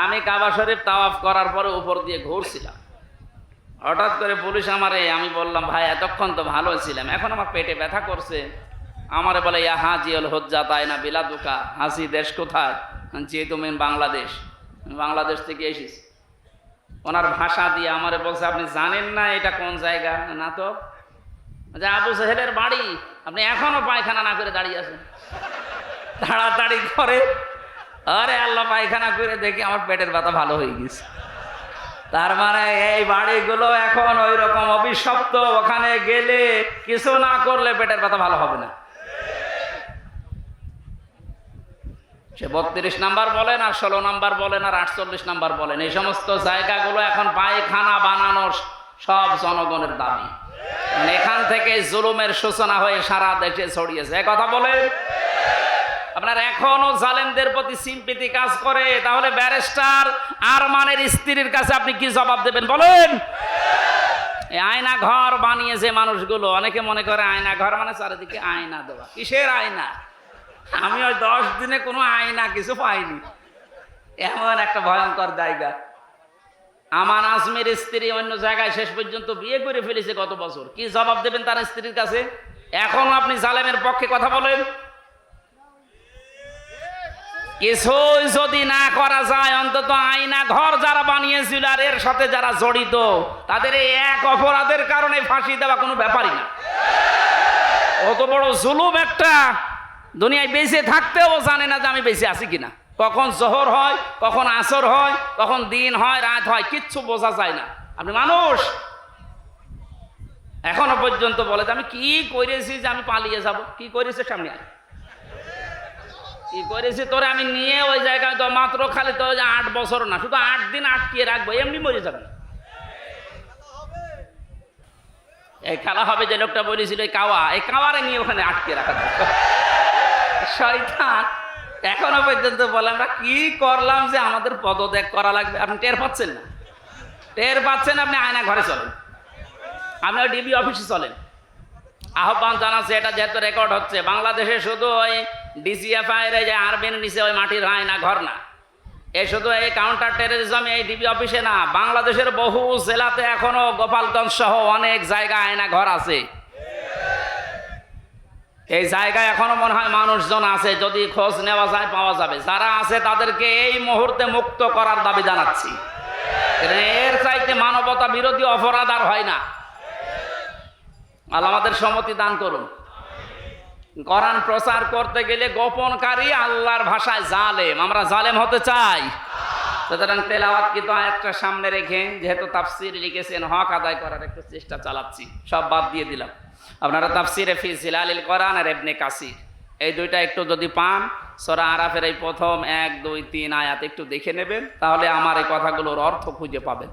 আমি কাবা শরীফ তাওয়াফ করার পরে উপর দিয়ে ঘুরছিলাম। হঠাৎ করে পুলিশ আমারে, আমি বললাম, ভাই, এতক্ষণ তো ভালো ছিলাম, এখন আমার পেটে ব্যথা করছে। আমারে বলে, ইয়া হাজি হল হজ্জা তাই না বিলাদুকা? হাসি, দেশ কোথায়? যে তুমি বাংলাদেশ বাংলাদেশ থেকে এসেছি। ওনার ভাষা দিয়ে আমারে বলছে, আপনি জানেন না এটা কোন জায়গা? না তো? যে আবু সাহেবের বাড়ি। আপনি এখনও পায়খানা না করে দাঁড়িয়ে আছেন। তাড়াতাড়ি করে আরে আল্লাহ, পায়খানা করে দেখি আমার পেটের ব্যথা ভালো হয়ে গেছে। তার মানে এই বাড়িগুলো এখন ওই রকম অভিশপ্ত, ওখানে গেলে কিছু না করলে পেটের ব্যথা ভালো হবে না। সে বত্রিশ নাম্বার বলেন আর ষোলো নাম্বার বলেন আর আটচল্লিশ নাম্বার বলেন, এই সমস্ত জায়গাগুলো এখন পায়খানা বানানোর সব জনগণের দাবি। মানে এখান থেকে জুলুমের সূচনা হয়ে সারা দেশে ছড়িয়েছে। কথা বলেন। আপনার এখনও জালেমদের প্রতি সিম্পিতি কাজ করে, তাহলে ব্যারিস্টার আরমানের স্ত্রীর কাছে আপনি কি জবাব দেবেন বলেন? আয়না ঘর বানিয়েছে মানুষগুলো, অনেকে মনে করে আয়না ঘর মানে চারিদিকে আয়না দেওয়া। কিসের আয়না? আমি ওই দশ দিনে কোনো আয়না কিছু পাইনি। এমন একটা ভয়ঙ্কর জায়গা। আমার আজমের স্ত্রী অন্য জায়গায় শেষ পর্যন্ত বিয়ে করে ফেলেছে গত বছর। কি জবাব দেবেন তার স্ত্রীর কাছে? এখনও আপনি জালেমের পক্ষে কথা বলেন? কিছুই যদি না করা যায়, অন্তত আয়না ঘর যারা বানিয়েছিল আর এর সাথে যারা জড়িত, তাদের এই এক অপরাধের কারণে ফাঁসি দেওয়া কোনো ব্যাপারই না। অত বড় জুলুম একটা। দুনিয়ায় বেঁচে থাকতেও জানে না যে আমি বেঁচে আছি কিনা। কখন জোহর হয়, কখন আসর হয়, কখন দিন হয়, রাত হয়, কিচ্ছু বোঝা যায় না। আপনি মানুষ। এখনও পর্যন্ত বলে যে আমি কি করেছি যে আমি পালিয়ে যাব? কি করেছে সামনে আয়। কি করেছি, তোরে আমি নিয়ে ওই জায়গায় তো মাত্র খালি তো আট বছর না, শুধু আট দিন আটকিয়ে রাখব, এমনি মরে যাবে এই খেলা হবে যে লোকটা বলেছিল, এই কাওয়া, এই কাওয়ারে নিয়ে ওখানে আটকে রাখা শয়তান, এখনও পর্যন্ত বলে, আমরা কি করলাম যে আমাদের পদত্যাগ করা লাগবে? আপনি টের পাচ্ছেন না? টের পাচ্ছেন আপনি আয়না ঘরে চলেন। আপনি ডিবি অফিসে চলেন। আহ্বান জানাচ্ছে, এটা যেহেতু রেকর্ড হচ্ছে, বাংলাদেশে শুধু ওই ডিসিএফআই এর যে আরবির নিচে ওই মাটির আয়না ঘর না। এ শুধু এই কাউন্টার টেরোরিজম এই ডিবি অফিসে না, বাংলাদেশের বহু জেলাতে এখনও গোপালগঞ্জ সহ অনেক জায়গায় আয়না ঘর আছে। এই জায়গায় এখনও মনে হয় মানুষজন আছে, যদি খোঁজ নেওয়া যায় পাওয়া যাবে। যারা আছে তাদেরকে এই মুহূর্তে মুক্ত করার দাবি জানাচ্ছি। এর চাইতে মানবতা বিরোধী অপরাধ আর হয় না। আল্লাহ আমাদের সম্মতি দান করুন। কোরআন প্রচার করতে গেলে গোপনকারী আল্লাহর ভাষায় জালেম। আমরা জালেম হতে চাই। সুতরাং তেলাওয়াত কিন্তু আয়াতটা সামনে রেখে, যেহেতু তাফসির লিখেছেন, হক আদায় করার একটু চেষ্টা চালাচ্ছি। সব বাদ দিয়ে দিলাম। আপনারা তাফসিরে ফি সিলালিল কোরআন আর এবনে কাসির। এই দুইটা একটু যদি পান, সরা আরাফের এই প্রথম এক, দুই, তিন আয়াত একটু দেখে নেবেন, তাহলে আমার এই কথাগুলোর অর্থ খুঁজে পাবেন।